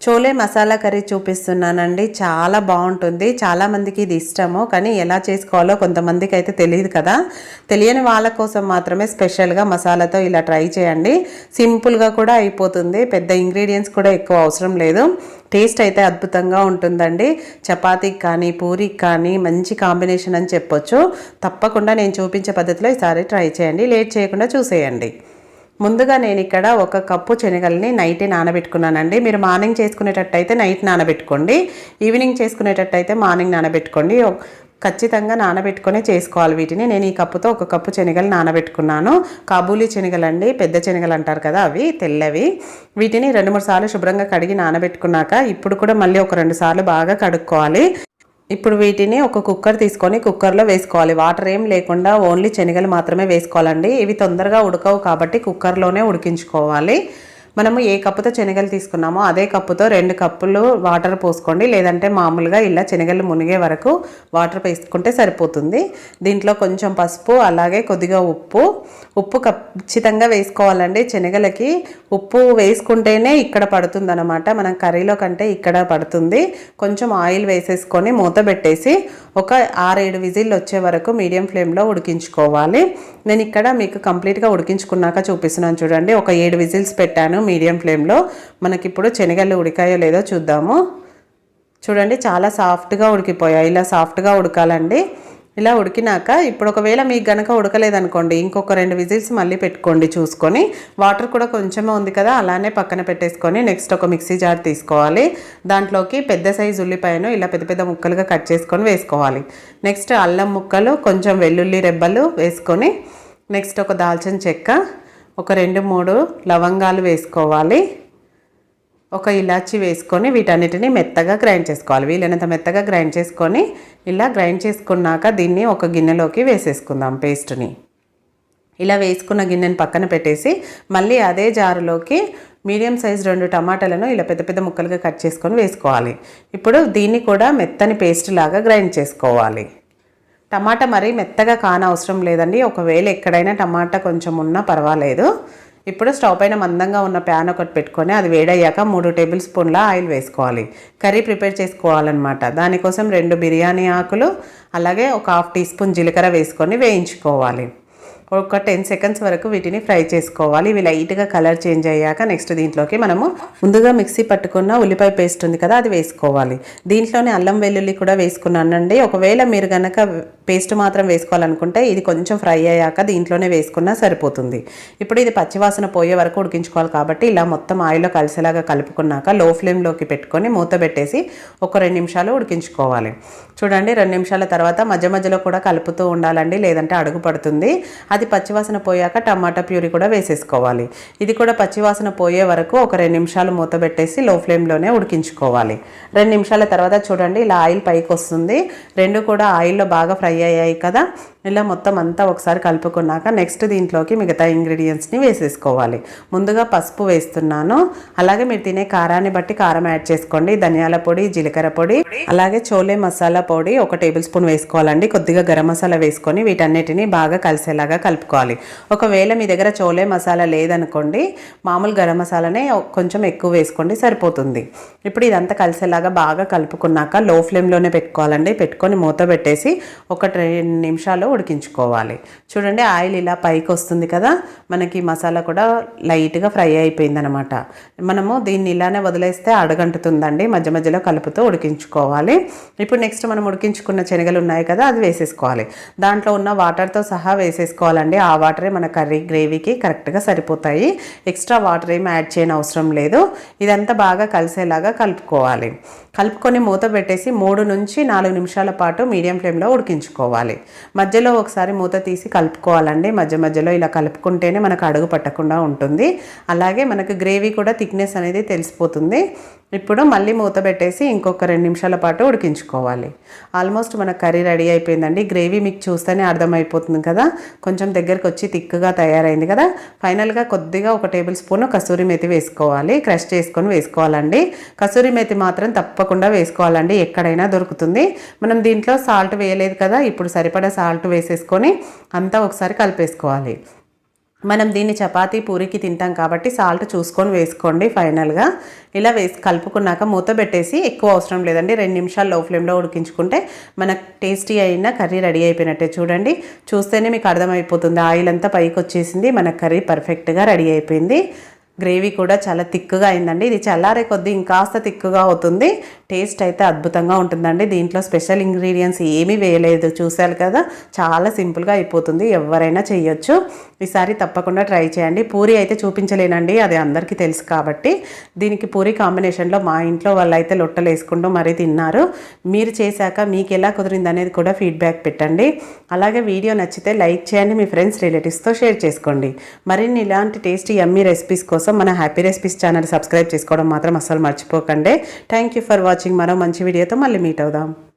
Chole masala curry చూపిస్తున్నానండి. చాలా బాగుంటుంది. చాలామందికి ఇది ఇష్టము. కానీ ఎలా చేసుకోవాలో కొంతమందికి అయితే తెలియదు కదా. తెలియని వాళ్ళ కోసం మాత్రమే స్పెషల్గా మసాలాతో ఇలా ట్రై చేయండి. సింపుల్గా కూడా అయిపోతుంది. పెద్ద ఇంగ్రీడియంట్స్ కూడా ఎక్కువ అవసరం లేదు. టేస్ట్ అయితే అద్భుతంగా ఉంటుందండి. చపాతీకి కానీ పూరికి కానీ మంచి కాంబినేషన్ అని చెప్పొచ్చు. తప్పకుండా నేను చూపించే పద్ధతిలో ఈసారి ట్రై చేయండి. లేట్ చేయకుండా చూసేయండి. ముందుగా నేను ఇక్కడ ఒక కప్పు శనగల్ని నైటే నానబెట్టుకున్నానండి. మీరు మార్నింగ్ చేసుకునేటట్టయితే నైట్ నానబెట్టుకోండి. ఈవినింగ్ చేసుకునేటట్టయితే మార్నింగ్ నానబెట్టుకోండి. ఖచ్చితంగా నానబెట్టుకొని చేసుకోవాలి వీటిని. నేను ఈ కప్పుతో ఒక కప్పు శనగలు నానబెట్టుకున్నాను. కాబూలీ అండి పెద్ద శనగలు అంటారు కదా అవి తెల్లవి. వీటిని రెండు మూడు సార్లు శుభ్రంగా కడిగి నానబెట్టుకున్నాక ఇప్పుడు కూడా మళ్ళీ ఒక రెండు సార్లు బాగా కడుక్కోవాలి. ఇప్పుడు వీటిని ఒక కుక్కర్ తీసుకొని కుక్కర్లో వేసుకోవాలి. వాటర్ ఏం లేకుండా ఓన్లీ శనగలు మాత్రమే వేసుకోవాలండి. ఇవి తొందరగా ఉడకవు కాబట్టి కుక్కర్లోనే ఉడికించుకోవాలి. మనము ఏ కప్పుతో శనగలు తీసుకున్నామో అదే కప్పుతో రెండు కప్పులు వాటర్ పోసుకోండి. లేదంటే మామూలుగా ఇలా శనగలు మునిగే వరకు వాటర్ వేసుకుంటే సరిపోతుంది. దీంట్లో కొంచెం పసుపు అలాగే కొద్దిగా ఉప్పు. ఉప్పు ఖచ్చితంగా వేసుకోవాలండి. శనగలకి ఉప్పు వేసుకుంటేనే ఇక్కడ పడుతుంది అనమాట మనం కర్రీలో కంటే ఇక్కడ పడుతుంది. కొంచెం ఆయిల్ వేసేసుకొని మూత పెట్టేసి ఒక ఆరేడు విజిల్ వచ్చే వరకు మీడియం ఫ్లేమ్లో ఉడికించుకోవాలి. నేను ఇక్కడ మీకు కంప్లీట్గా ఉడికించుకున్నాక చూపిస్తున్నాను చూడండి. ఒక ఏడు విజిల్స్ పెట్టాను. మీడియం ఫ్లేమ్లో మనకిప్పుడు శనగలు ఉడికాయో లేదో చూద్దాము. చూడండి చాలా సాఫ్ట్గా ఉడికిపోయాయి. ఇలా సాఫ్ట్గా ఉడకాలండి. ఇలా ఉడికినాక ఇప్పుడు ఒకవేళ మీకు గనక ఉడకలేదనుకోండి ఇంకొక రెండు విజిల్స్ మళ్ళీ పెట్టుకోండి చూసుకొని. వాటర్ కూడా కొంచెమే ఉంది కదా అలానే పక్కన పెట్టేసుకొని నెక్స్ట్ ఒక మిక్సీ జార్ తీసుకోవాలి. దాంట్లోకి పెద్ద సైజు ఉల్లిపాయను ఇలా పెద్ద పెద్ద ముక్కలుగా కట్ చేసుకొని వేసుకోవాలి. నెక్స్ట్ అల్లం ముక్కలు కొంచెం వెల్లుల్లి రెబ్బలు వేసుకొని నెక్స్ట్ ఒక దాల్చిన చెక్క ఒక రెండు మూడు లవంగాలు వేసుకోవాలి. ఒక ఇలాచి వేసుకొని వీటన్నిటిని మెత్తగా గ్రైండ్ చేసుకోవాలి. వీలైనంత మెత్తగా గ్రైండ్ చేసుకొని ఇలా గ్రైండ్ చేసుకున్నాక దీన్ని ఒక గిన్నెలోకి వేసేసుకుందాం పేస్ట్ని. ఇలా వేసుకున్న గిన్నెని పక్కన పెట్టేసి మళ్ళీ అదే జారులోకి మీడియం సైజ్ రెండు టమాటాలను ఇలా పెద్ద పెద్ద ముక్కలుగా కట్ చేసుకొని వేసుకోవాలి. ఇప్పుడు దీన్ని కూడా మెత్తని పేస్ట్ లాగా గ్రైండ్ చేసుకోవాలి. టమాటా మరీ మెత్తగా కానవసరం లేదండి. ఒకవేళ ఎక్కడైనా టమాటా కొంచెం ఉన్నా పర్వాలేదు. ఇప్పుడు స్టవ్ పైన మందంగా ఉన్న ప్యాన్ ఒకటి పెట్టుకొని అది వేడయ్యాక మూడు టేబుల్ స్పూన్ల ఆయిల్ వేసుకోవాలి. కర్రీ ప్రిపేర్ చేసుకోవాలన్నమాట. దానికోసం రెండు బిర్యానీ ఆకులు అలాగే ఒక హాఫ్ టీ స్పూన్ జీలకర్ర వేసుకొని వేయించుకోవాలి. ఒక టెన్ సెకండ్స్ వరకు వీటిని ఫ్రై చేసుకోవాలి. ఇవి లైట్గా కలర్ చేంజ్ అయ్యాక నెక్స్ట్ దీంట్లోకి మనము ముందుగా మిక్సీ పట్టుకున్న ఉల్లిపాయ పేస్ట్ ఉంది కదా అది వేసుకోవాలి. దీంట్లోనే అల్లం వెల్లుల్లి కూడా వేసుకున్నానండి. ఒకవేళ మీరు కనుక పేస్ట్ మాత్రం వేసుకోవాలనుకుంటే ఇది కొంచెం ఫ్రై అయ్యాక దీంట్లోనే వేసుకున్నా సరిపోతుంది. ఇప్పుడు ఇది పచ్చివాసన పోయే వరకు ఉడికించుకోవాలి కాబట్టి ఇలా మొత్తం ఆయిల్లో కలిసేలాగా కలుపుకున్నాక లో ఫ్లేమ్లోకి పెట్టుకొని మూత పెట్టేసి ఒక రెండు నిమిషాలు ఉడికించుకోవాలి. చూడండి రెండు నిమిషాల తర్వాత మధ్య మధ్యలో కూడా కలుపుతూ ఉండాలండి. లేదంటే అడుగు పడుతుంది. అది పచ్చివాసన పోయాక టమాటా ప్యూరీ కూడా వేసేసుకోవాలి. ఇది కూడా పచ్చివాసన పోయే వరకు ఒక రెండు నిమిషాలు మూత పెట్టేసి లో ఫ్లేమ్లోనే ఉడికించుకోవాలి. రెండు నిమిషాల తర్వాత చూడండి ఇలా ఆయిల్ పైకి వస్తుంది. రెండు కూడా ఆయిల్లో బాగా ఫ్రై అయ్యాయి కదా. ఇలా మొత్తం అంతా ఒకసారి కలుపుకున్నాక నెక్స్ట్ దీంట్లోకి మిగతా ఇంగ్రీడియంట్స్ని వేసేసుకోవాలి. ముందుగా పసుపు వేస్తున్నాను. అలాగే మీరు తినే కారాన్ని బట్టి కారం యాడ్ చేసుకోండి. ధనియాల పొడి జీలకర్ర పొడి అలాగే చోలే మసాలా పొడి ఒక టేబుల్ స్పూన్ వేసుకోవాలండి. కొద్దిగా గరం మసాలా వేసుకొని వీటన్నిటిని బాగా కలిసేలాగా కలుపుకోవాలి. ఒకవేళ మీ దగ్గర చోలే మసాలా లేదనుకోండి మామూలు గరం మసాలానే కొంచెం ఎక్కువ వేసుకోండి సరిపోతుంది. ఇప్పుడు ఇదంతా కలిసేలాగా బాగా కలుపుకున్నాక లో ఫ్లేమ్లోనే పెట్టుకోవాలండి. పెట్టుకొని మూత పెట్టేసి ఒక రెండు నిమిషాలు ఉడికించుకోవాలి. చూడండి ఆయిల్ ఇలా పైకి వస్తుంది కదా మనకి మసాలా కూడా లైట్గా ఫ్రై అయిపోయిందనమాట. మనము దీన్ని ఇలానే వదిలేస్తే అడగంటుతుందండి మధ్య మధ్యలో కలుపుతూ ఉడికించుకోవాలి. ఇప్పుడు నెక్స్ట్ మనం ఉడికించుకున్న శనగలు ఉన్నాయి కదా అది వేసేసుకోవాలి. దాంట్లో ఉన్న వాటర్తో సహా వేసేసుకోవాలండి. ఆ వాటరే మన కర్రీ గ్రేవీకి కరెక్ట్గా సరిపోతాయి. ఎక్స్ట్రా వాటర్ ఏమి యాడ్ చేయని అవసరం లేదు. ఇదంతా బాగా కలిసేలాగా కలుపుకోవాలి. కలుపుకొని మూత పెట్టేసి మూడు నుంచి నాలుగు నిమిషాల పాటు మీడియం ఫ్లేమ్లో ఉడికించుకోవాలి. మధ్యలో ఒకసారి మూత తీసి కలుపుకోవాలండి. మధ్య మధ్యలో ఇలా కలుపుకుంటేనే మనకు అడుగు పట్టకుండా ఉంటుంది. అలాగే మనకు గ్రేవీ కూడా థిక్నెస్ అనేది తెలిసిపోతుంది. ఇప్పుడు మళ్ళీ మూత పెట్టేసి ఇంకొక రెండు నిమిషాల పాటు ఉడికించుకోవాలి. ఆల్మోస్ట్ మన కర్రీ రెడీ అయిపోయిందండి. గ్రేవీ మీకు చూస్తేనే అర్థమైపోతుంది కదా. కొంచెం దగ్గరికి వచ్చి థిక్గా తయారైంది కదా. ఫైనల్గా కొద్దిగా ఒక టేబుల్ స్పూన్ కసూరి మెతి వేసుకోవాలి. క్రష్ చేసుకొని వేసుకోవాలండి. కసూరి మెతి మాత్రం తప్పకుండా వేసుకోవాలండి. ఎక్కడైనా దొరుకుతుంది. మనం దీంట్లో సాల్ట్ వేయలేదు కదా. ఇప్పుడు సరిపడా సాల్ట్ వేసేసుకొని అంతా ఒకసారి కలిపేసుకోవాలి. మనం దీన్ని చపాతీ పూరికి తింటాం కాబట్టి సాల్ట్ చూసుకొని వేసుకోండి ఫైనల్గా. ఇలా వేసి కలుపుకున్నాక మూత పెట్టేసి ఎక్కువ అవసరం లేదండి. రెండు నిమిషాలు లో ఫ్లేమ్లో ఉడికించుకుంటే మనకు టేస్టీ అయిన కర్రీ రెడీ అయిపోయినట్టే చూడండి. చూస్తేనే మీకు అర్థమైపోతుంది. ఆయిల్ అంతా పైకి వచ్చేసింది మన కర్రీ పర్ఫెక్ట్గా రెడీ అయిపోయింది. గ్రేవీ కూడా చాలా తిక్కుగా అయిందండి. ఇది చల్లారే కొద్దీ ఇంకాస్త తిక్కుగా అవుతుంది. టేస్ట్ అయితే అద్భుతంగా ఉంటుందండి. దీంట్లో స్పెషల్ ఇంగ్రీడియంట్స్ ఏమీ వేయలేదు. చూశారు కదా? చాలా సింపుల్గా అయిపోతుంది. ఎవరైనా చేయొచ్చు. ఈసారి తప్పకుండా ట్రై చేయండి. పూరి అయితే చూపించలేనండి. అది అందరికీ తెలుసు కాబట్టి. దీనికి పూరి కాంబినేషన్లో మా ఇంట్లో వాళ్ళు అయితే లొట్టలు వేసుకుంటూ మరీ తిన్నారు. మీరు చేశాక మీకు ఎలా కుదిరింది అనేది కూడా ఫీడ్బ్యాక్ పెట్టండి. అలాగే వీడియో నచ్చితే లైక్ చేయండి. మీ ఫ్రెండ్స్ రిలేటివ్స్తో షేర్ చేసుకోండి. మరిన్ని ఇలాంటి టేస్టీ యమ్మీ రెసిపీస్ కోసం మన హ్యాపీ రెసిపీస్ ఛానల్ సబ్స్క్రైబ్ చేసుకోవడం మాత్రం అస్సలు మర్చిపోకండి. థ్యాంక్ యూ ఫర్ వాచింగ్ మరో మంచి వీడియోతో మళ్ళీ మీట్ అవుదాం.